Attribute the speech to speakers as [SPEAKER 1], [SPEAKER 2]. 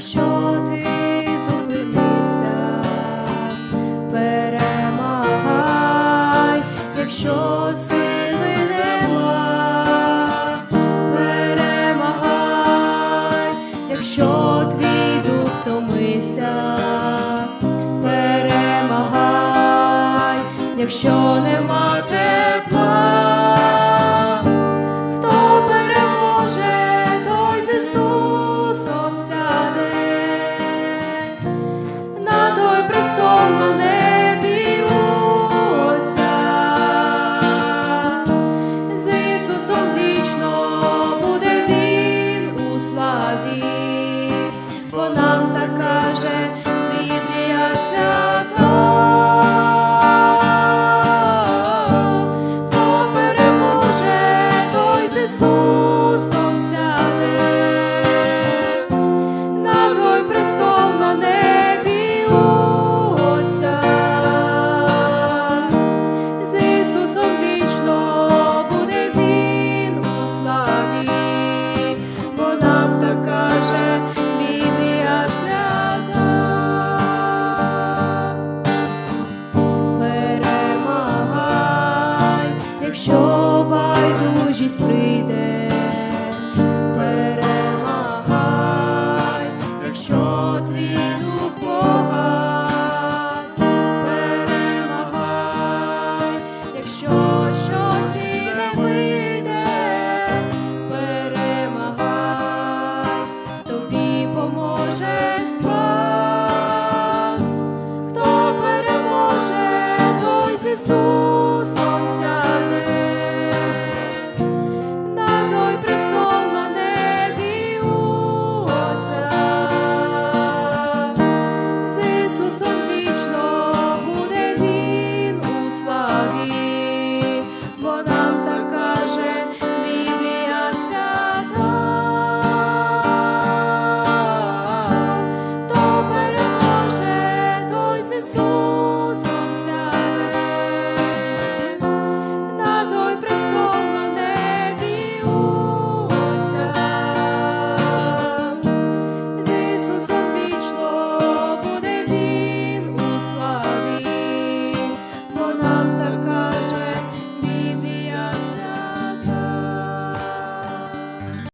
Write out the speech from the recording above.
[SPEAKER 1] якщо ти зупинився, перемагай, якщо сили нема, перемагай, якщо твій дух втомився, перемагай, якщо нема.